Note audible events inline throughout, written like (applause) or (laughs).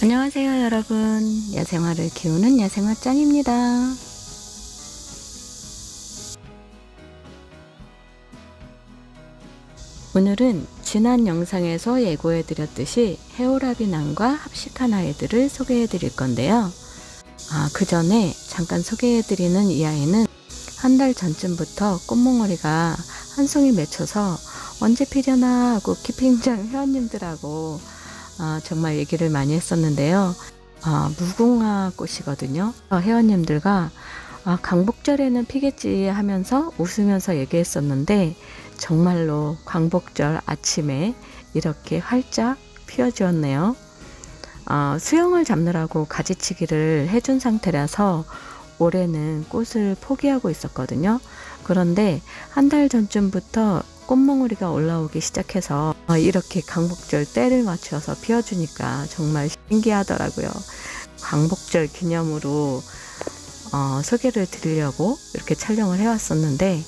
안녕하세요 여러분. 야생화를 키우는 야생화 짱입니다. 오늘은 지난 영상에서 예고해 드렸듯이 헤오라비난과 합식한 아이들을 소개해 드릴 건데요. 아, 그 전에 잠깐 소개해 드리는 이 아이는 한 달 전쯤부터 꽃몽오리가 한 송이 맺혀서 언제 피려나 하고 키핑장 회원님들하고 아, 정말 얘기를 많이 했었는데요. 아, 무궁화 꽃이거든요. 어, 회원님들과 아, 광복절에는 피겠지 하면서 웃으면서 얘기했었는데 정말로 광복절 아침에 이렇게 활짝 피어주었네요. 아, 수영을 잡느라고 가지치기를 해준 상태라서 올해는 꽃을 포기하고 있었거든요. 그런데 한 달 전쯤부터 꽃몽우리가 올라오기 시작해서 어, 이렇게 광복절 때를 맞춰서 피워주니까 정말 신기하더라고요. 광복절 기념으로 어, 소개를 드리려고 이렇게 촬영을 해왔었는데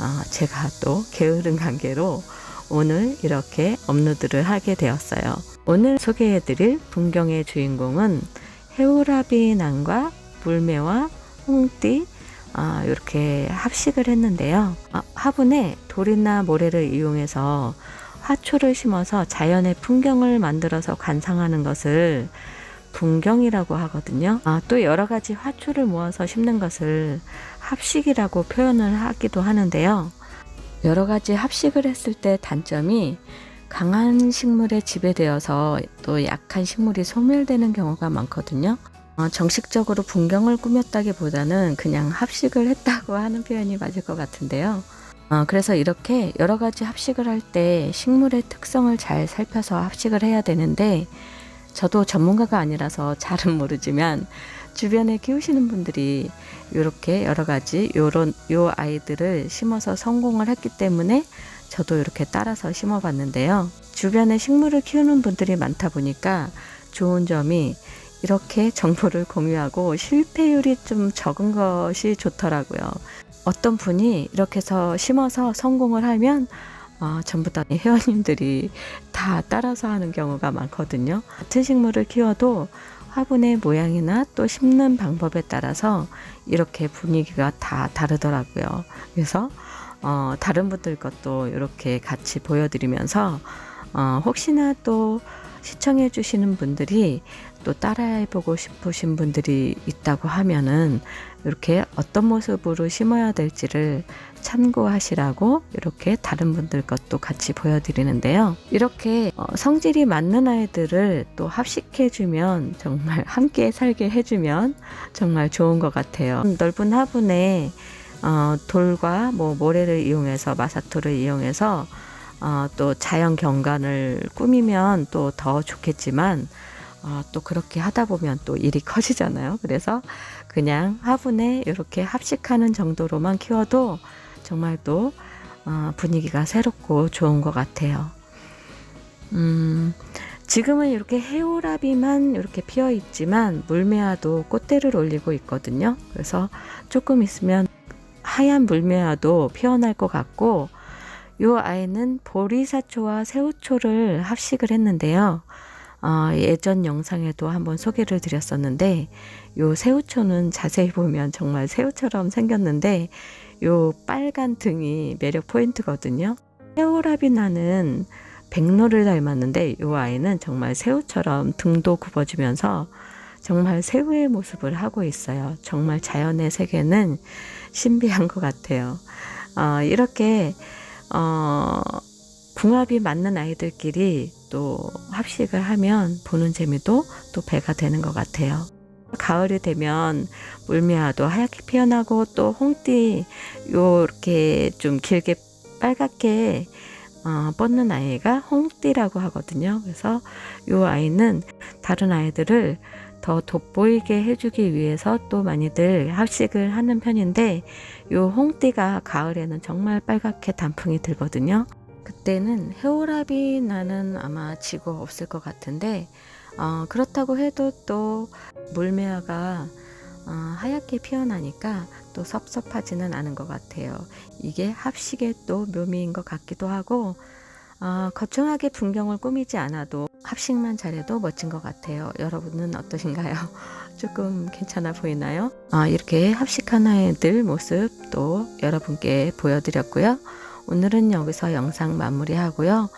어, 제가 또 게으른 관계로 오늘 이렇게 업로드를 하게 되었어요. 오늘 소개해드릴 풍경의 주인공은 해오라비 난과 물매와 홍띠 아, 이렇게 합식을 했는데요. 아, 화분에 돌이나 모래를 이용해서 화초를 심어서 자연의 풍경을 만들어서 관상하는 것을 분경이라고 하거든요. 아, 또 여러 가지 화초를 모아서 심는 것을 합식이라고 표현을 하기도 하는데요. 여러 가지 합식을 했을 때 단점이 강한 식물에 지배되어서 또 약한 식물이 소멸되는 경우가 많거든요. 어, 정식적으로 분경을 꾸몄다기보다는 그냥 합식을 했다고 하는 표현이 맞을 것 같은데요. 어, 그래서 이렇게 여러 가지 합식을 할 때 식물의 특성을 잘 살펴서 합식을 해야 되는데 저도 전문가가 아니라서 잘은 모르지만 주변에 키우시는 분들이 이렇게 여러 가지 요런 요 아이들을 심어서 성공을 했기 때문에 저도 이렇게 따라서 심어 봤는데요. 주변에 식물을 키우는 분들이 많다 보니까 좋은 점이 이렇게 정보를 공유하고 실패율이 좀 적은 것이 좋더라고요. 어떤 분이 이렇게 해서 심어서 성공을 하면 어, 전부 다 회원님들이 다 따라서 하는 경우가 많거든요. 같은 식물을 키워도 화분의 모양이나 또 심는 방법에 따라서 이렇게 분위기가 다 다르더라고요. 그래서 어, 다른 분들 것도 이렇게 같이 보여드리면서 어, 혹시나 또 시청해 주시는 분들이 또 따라해 보고 싶으신 분들이 있다고 하면은 이렇게 어떤 모습으로 심어야 될지를 참고하시라고 이렇게 다른 분들 것도 같이 보여드리는데요. 이렇게 어, 성질이 맞는 아이들을 또 합식해주면 정말 함께 살게 해주면 정말 좋은 것 같아요. 넓은 화분에 어, 돌과 뭐 모래를 이용해서 마사토를 이용해서 어, 또 자연 경관을 꾸미면 또 더 좋겠지만 어, 또 그렇게 하다 보면 또 일이 커지잖아요. 그래서 그냥 화분에 이렇게 합식하는 정도로만 키워도 정말 또 어, 분위기가 새롭고 좋은 것 같아요. 음, 지금은 이렇게 해오라비만 이렇게 피어 있지만 물매화도 꽃대를 올리고 있거든요. 그래서 조금 있으면 하얀 물매화도 피어날 것 같고 이 아이는 보리사초와 새우초를 합식을 했는데요. 어, 예전 영상에도 한번 소개를 드렸었는데 요 새우초는 자세히 보면 정말 새우처럼 생겼는데 요 빨간 등이 매력 포인트거든요. 새우라비나는 백로를 닮았는데 요 아이는 정말 새우처럼 등도 굽어지면서 정말 새우의 모습을 하고 있어요. 정말 자연의 세계는 신비한 것 같아요. 어, 이렇게 어, 궁합이 맞는 아이들끼리 또 합식을 하면 보는 재미도 또 배가 되는 것 같아요. 가을이 되면 물미화도 하얗게 피어나고 또 홍띠 요렇게 좀 길게 빨갛게 어, 뻗는 아이가 홍띠라고 하거든요. 그래서 요 아이는 다른 아이들을 더 돋보이게 해주기 위해서 또 많이들 합식을 하는 편인데 요 홍띠가 가을에는 정말 빨갛게 단풍이 들거든요. 그때는 해오라비 나는 아마 지고 없을 것 같은데 어, 그렇다고 해도 또 물매화가 어, 하얗게 피어나니까 또 섭섭하지는 않은 것 같아요. 이게 합식의 또 묘미인 것 같기도 하고 아, 거창하게 풍경을 꾸미지 않아도 합식만 잘해도 멋진 것 같아요. 여러분은 어떠신가요? (laughs) 조금 괜찮아 보이나요? 아, 이렇게 합식한 아이들 모습 또 여러분께 보여드렸고요. 오늘은 여기서 영상 마무리하고요.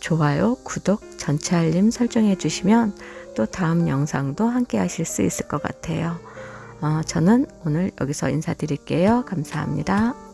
좋아요, 구독, 전체 알림 설정해 주시면 또 다음 영상도 함께 하실 수 있을 것 같아요. 어, 저는 오늘 여기서 인사드릴게요. 감사합니다.